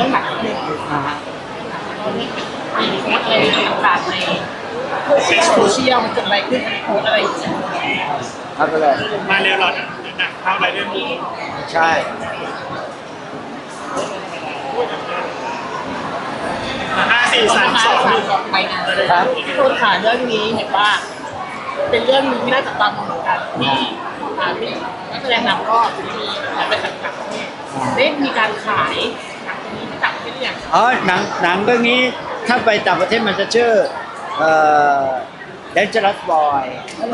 รื่องหนักนิดนึงนะฮะตอนนี้มีโพสต์อะไรต่างๆในโซเชียลมันเกิดอะไรขึ้นโพสต์อะไรอย่างเงี้ยเอาไปเลยมาเร็วเราหนังหนังเข้าอะไรเรื่องนี้ใช่ห้าสี่สามสองหนึ่งไปนะครับที่โพสต์ขาเรื่องนี้เห็นว่า เป็นเรื่องหนึงที่น่าจับตามองเหมือนกันที่อ่าที่นักแสดงนำก็มีหลายบริษัทต่างประเทศได้มีการขายห นังตัวนี้ที่ต่างประเทศหรือยังอ๋อหนังหนังเรื่องนี้ถ้าไปต่างประเทศมันจะชื่อเอ่อ Dangerous Boy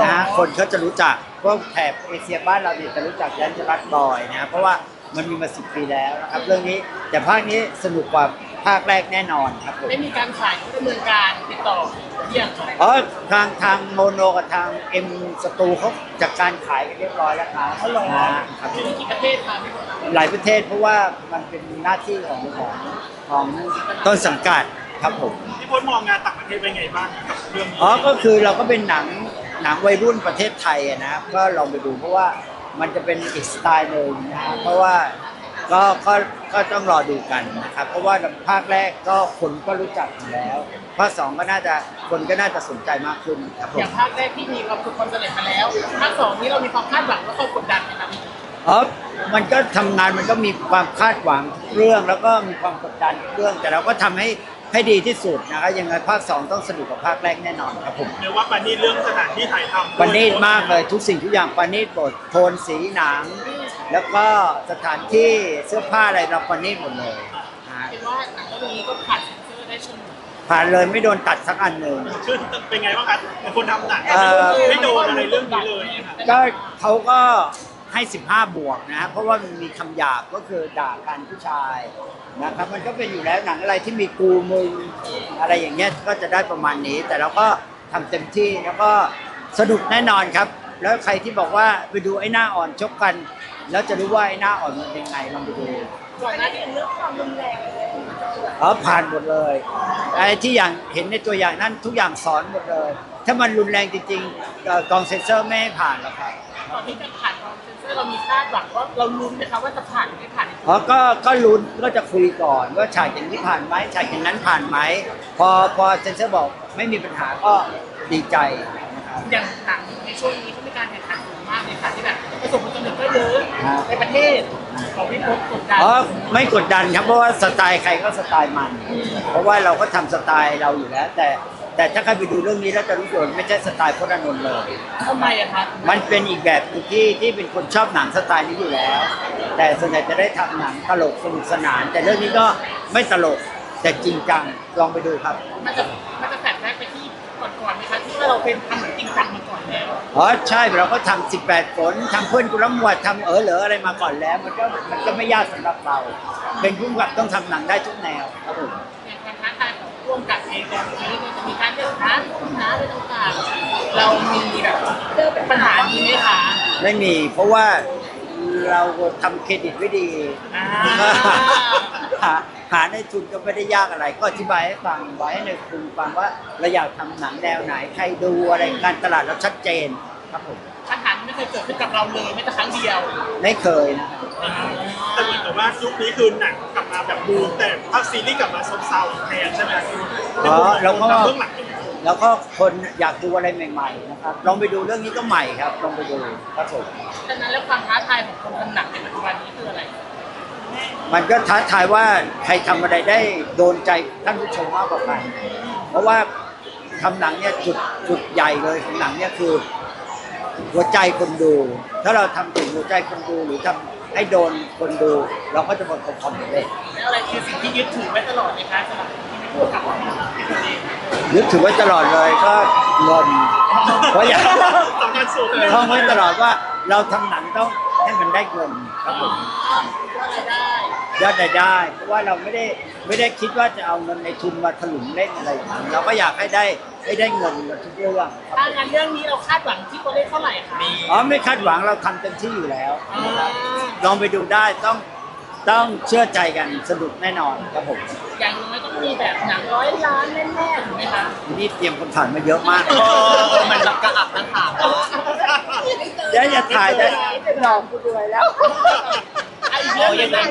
นะฮะคนเขาจะรู้จักพวกแถบเอเชียบ้านเราเนี่ยจะรู้จัก Dangerous Boy นะฮะเพราะว่า มันมีมาสิบปีแล้วนะครับ เรื่องนี้แต่ภาคนี้สนุกกว่าภาคแรกแน่นอนครับผมได้มีการขายที่ดำเนินการติดต่อเยี่ยงไรอ๋อทางทางโมโนกับทางเอ็มสตูเขาจัดการขายกันเรียบร้อยแล้วครับเขาหรอนะครับมีกี่ประเทศคะพี่ฝนหลายประเทศเพราะว่ามันเป็นหน้าที่ของของของต้นสังกัดครับผมที่พ้นมองงานต่างประเทศเป็นไงบ้างกับเรื่องนี้อ๋อก็คือเราก็เป็นหนังหนังวัยรุ่นประเทศไทยอะนะครับก็ลองไปดูเพราะว่า มันจะเป็นอีกสไตล์หนึ่งนะครับเพราะว่าก็ก็ก็ต้องรอดูกันนะครับเพราะว่าภาคแรกก็คนก็รู้จักอยู่แล้วภาคสองก็น่าจะคนก็น่าจะสนใจมากขึ้นครับผอย่ามงภาคแรกที่มีความสุขความสำเร็จมาแล้วภาคสองนี้เรามีความคาดหวังและความกดดันไหมครับอ๋อมันก็ทำงานมันก็มีความคาดหวังเรื่อง แล้วก็มีความกดดันเรื่อง แต่เราก็ทำให้ ให้ดีที่สุดนะครับยังไงภาคสองต้องสนุกกว่าภาคแรกแน่นอนครับผมเรียกว่าปานี่เรื่องสถานที่ถ่ายทำปานีตมากเลยทุกสิ่งทุกอย่างปานีตบทโทนสีหนัง แล้วก็สถานที่เสื้อผ้าอะไรเราปานีตหมดเลยนะฮะเห็นว่าหนังเรื่องนี้ก็ผ่านเซ็นเซอร์ได้เฉลุยผ่านเลยไม่โดนตัดสักอันหนึ่งชื่อเป็นไงบ้างครับเป็นคนทำหนังเอ่อ ไม่โดนอะไรเรื่องนี้เลยนะครับก็เขาก็ ให้ 15 บวกนะเพราะว่ามันมีคำหยาบก็คือด่ากันผู้ชายนะครับมันก็เป็นอยู่แล้วหนังอะไรที่มีกูมึงอะไรอย่างเงี้ยก็จะได้ประมาณนี้ แต่เราก็ทำเต็มที่แล้วก็สนุกแน่นอนครับ แล้วใครที่บอกว่าไปดูไอ้หน้าอ่อนชกกัน แล้วจะรู้ว่าไอ้หน้าอ่อนมันเป็นไงลองไปดูก่อนหน้านี้เรื่องความรุนแรงเลยอ๋อผ่านหมดเลยไอ้ที่อย่างเห็นในตัวอย่างนั้นทุกอย่างสอนหมดเลย ถ้ามันรุนแรงจริงๆเอ่อกองเซ็นเซอร์ไม่ให้ผ่านหรอกครับตอนที่จะผ่านกอง เซ็นเซอร์เรามีคาดหวังว่าเราลุ้นไหมคะว่าจะผ่านหรือไม่ผ่านอ๋อก็ก็ลุ้นก็จะคุยก่อนว่าฉากอย่างนี้ผ่านไหมฉากอย่างนั้นผ่านไหมพอพอเซ็นเซอร์บอกไม่มีปัญหาก็ดีใจนะครับ อย่างหนังในช่วงนี้เขามีการแข่งขันสูงมากเลยค่ะที่แบบประสบความสำเร็จก็เยอะครับ ในประเทศของพี่พศกดดันอ๋อไม่กดดันครับเพราะว่าสไตล์ใครก็สไตล์มัน เพราะว่าเราก็ทำสไตล์เราอยู่แล้ว แต่ แต่ถ้าใครไปดูเรื่องนี้แล้วจะรู้สึกว่าไม่ใช่สไตล์พจน์อานนท์เลย ทำไมอะคะมันเป็นอีกแบบหนึ่งที่ที่เป็นคนชอบหนังสไตล์นี้อยู่แล้ว แต่ส่วนใหญ่จะได้ทำหนังตลกสนุกสนาน แต่เรื่องนี้ก็ไม่ตลกแต่จริงจังลองไปดูครับมันจะมันจะแฝงแรกไปที่ก่อนๆไหมคะที่ว่าเราเป็นทำเหมือนจริงจังมาก่อนแล้วอ๋อใช่เราก็ทำ18ฝนทำเพื่อนกุลหมวดทำเออเหลออะไรมาก่อนแล้ว มันก็มันก็ไม่ยากสำหรับเรา เป็นผู้กำกับต้องทำหนังได้ทุกแนวครับผม อย่างความท้าทายของร่วมกับเองเนี่ยนี้มันจะมีการเลือกหาผู้หาอะไรต่างๆ เรามีแบบเจอปัญหานี้ไหมคะไม่มีเพราะว่าเราทำเครดิตไว้ดี อ่า หาหาในทุนก็ไม่ได้ยากอะไร ก็อธิบายให้ฟังไว้ให้ในคุณฟังว่าเราอยากทำหนังแนวไหนใครดูอะไรการตลาดเราชัดเจนครับผมปัญหานี้ไม่เคยเกิดขึ้นกับเราเลยแม้แต่ครั้งเดียวไม่เคยนะครับแต่เหมือนกับว่ายุคนี้คือหนังกลับมาแบบบูมแต่ภาคซีรีส์กลับมาซบเซาอีกแทนใช่ไหมอ๋อเราก็เบื้องหลังเป็นยังไง แล้วก็คนอยากดูอะไรใหม่ๆนะครับลองไปดูเรื่องนี้ก็ใหม่ครับลองไปดูครับผมฉะนั้นแล้วความท้าทายของคนทำหนังในปัจจุบันนี้คืออะไร มันก็ท้าทายว่าใครทำอะไรได้โดนใจท่านผู้ชมมากกว่ากันเพราะว่าทำหนังเนี่ยจุดจุดใหญ่เลยของหนังเนี่ยคือ หัวใจคนดู ถ้าเราทำถึงหัวใจคนดูหรือทำ ให้โดนคนดู เราก็จะประสบความสำเร็จแล้วอะไรคือสิ่งที่ยึดถือไว้ตลอดในคะสำหรับที่ไม่พูดกับพี่ตัวเองนึกถือไว้ตลอดเลยก็เงินเพราะอยากสำคัญสุดเลยท่องไว้ตลอดว่าเราทำหนังต้องให้มันได้เงินครับผมก็รายได้ยอดรายได้เพราะว่าเราไม่ได้ไม่ได้คิดว่าจะเอาเงินในทุนมาถลุงเล่นอะไรอย่างนั้นเราก็อยากให้ได้ ให้ได้เงินกับทุกเรื่องครับถ้างานเรื่องนี้เราคาดหวังที่ตัวเลขเท่าไหร่คะอ๋อไม่คาดหวังเราทำเต็มที่อยู่แล้วนะครับลองไปดูได้ต้องต้องเชื่อใจกันสนุกแน่นอนครับผมอย่างน้อยต้องมีแบบหนังร้อยล้านแน่ๆถูกไหมคะนี่เตรียมคำถามมาเยอะมากมันรับกระอักนะถามเดี๋ยวอย่าถ่ายได้น้องกูด้วยแล้วอีกเรื่องหนึงนะ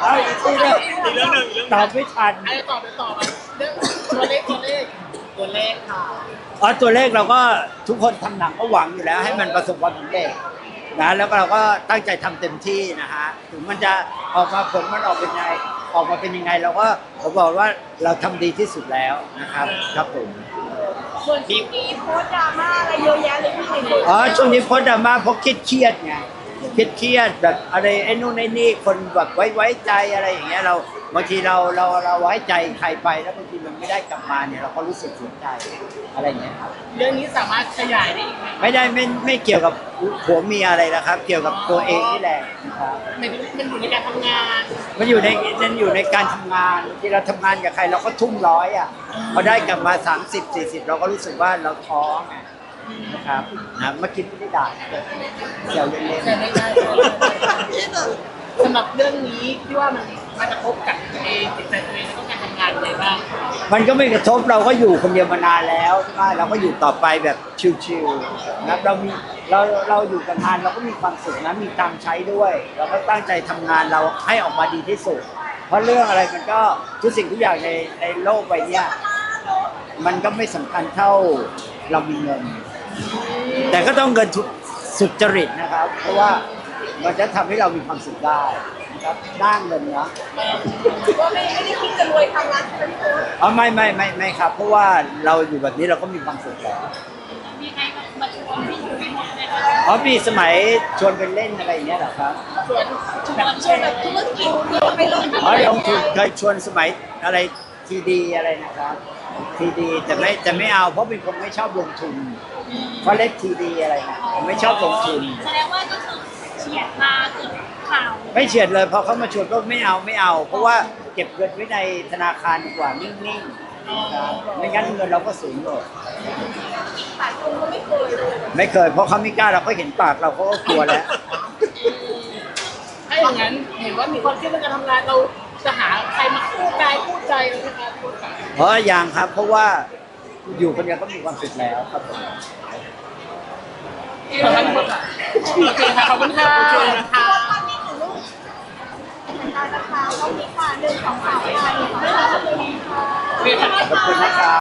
เอาอีกทีเดียวอีกเรื่องหนึ่งอีกเรื่องหตนึ่องบไม่ทันไอ้ต่อไปต่อไป เรื่องตัวเลขตัวเลขตัวเลขค่ะอ๋อตัวเลขเราก็ทุกคนทำหนังก็หวังอยู่แล้ว ให้มันประสบความสำเร็จนะแล้วก็เราก็ตั้งใจทำเต็มที่นะฮะถึงมันจะออกมาผลมันออกเป็นยังไงออกมาเป็นยังไง เราก็ผมบอกว่าเราทำดีที่สุดแล้วนะครับครับผมส่วนที่มีโพสต์ดราม่าอะไรเยอะแยะเลยพี่ในโซเชียลอ๋อช่วงนี้โพสต์ดราม่าเพราะเครียดเครียดๆไงเครียดเครียดๆแบบอะไรไอ้นู่นไอ้นี่คนแบบไว้ไว้ใจอะไรอย่างเงี้ยเรา บางทีเราเราเราไว้ใจใครไปแล้วบางทีมันไม่ได้กลับมาเนี่ยเราก็รู้สึกเสียใจอะไรอย่างเงี้ยครับ เรื่องนี้สามารถขยายได้อีกไหมไม่ได้ไม่ไม่เกี่ยวกับผัวเมียอะไรนะครับ เกี่ยวกับตัวเองนี่แหละนะครับมันมันอยู่ในการทำงานมันอยู่ในมันอยู่ในการทำงานที่เราทำงานกับใครเราก็ทุ่มร้อยอะพอได้กลับมา 30 40 เราก็รู้สึกว่าเราท้อไงนะครับนะเมื่อกี้ไม่ได้ด่านะเซลเล่นแต่ไม่ได้สำหรับเรื่องนี้ที่ว่ามัน มันกระทบกับตัวเองจิตใจตัวเองแล้วก็การทำงานอะไรบ้างมันก็ไม่กระทบเราก็อยู่คนเดียวมานานแล้วใช่ไหมเราก็อยู่ต่อไปแบบชิวๆนะครับเรามีเราเราอยู่กับงานเราก็มีความสุขนะมีตังค์ใช้ด้วย เราก็ตั้งใจทำงานเราให้ออกมาดีที่สุด เพราะเรื่องอะไรมันก็ทุกสิ่งทุกอย่างในในโลกใบเนี้ยมันก็ไม่สำคัญเท่าเรามีเงิน แต่ก็ต้องเงินทุกสุจริตนะครับ เพราะว่ามันจะทำให้เรามีความสุขได้ ครับด้างเงินนะก็ไม่ไม่ได้คิดจะรวยทางร้านใช่ไหมพี่โพสต์อ๋อไม่ไม่ไม่ไม่ครับ เพราะว่าเราอยู่แบบนี้เราก็มีความสุขแล้วมีใครมาชวนพี่อยู่ในหมดเลยอ๋อมีสมัยชวนไปเล่นอะไรอย่างเงี้ยเหรอครับชวนชวนชวนแบบธุรกิจที่ไปลงทุนอ๋อลงทุนเคยชวนสมัยอะไรทีดีอะไรนะครับทีดีแต่ไม่แต่ไม่เอาเพราะเป็นคนไม่ชอบลงทุนเพราะเล่นทีดีอะไรนะผมไม่ชอบลงทุนแสดงว่าก็คือเฉียดมาเกิด ข่าวไม่เฉียดเลยพอเขามาชวนก็ไม่เอาไม่เอา เพราะว่าเก็บเงินไว้ในธนาคารดีกว่านิ่งๆนะครับไม่งั้นเงินเราก็สูญหมดหลายคนก็ไม่เคยเลยไม่เคย เพราะเขาไม่กล้าเราก็เห็นปากเราเขาก็กลัวแล้ว ถ้าอย่างนั้นเห็นว่ามีความคิดเรื่องการทำงานเราจะหาใครมาคู่กายคู่ใจเราไหมคะคู่กายเพราะอย่างครับ เพราะว่าอยู่คนเดียวก็มีความสุขแล้วครับผม ขอบคุณค่ะโอเคค่ะขอบคุณค่ะค่ะ ตอนนี้หนูลูก นะคะต้องมีค่ะหนึ่งสองสามค่ะขอบคุณค่ะ ขอบคุณนะครับ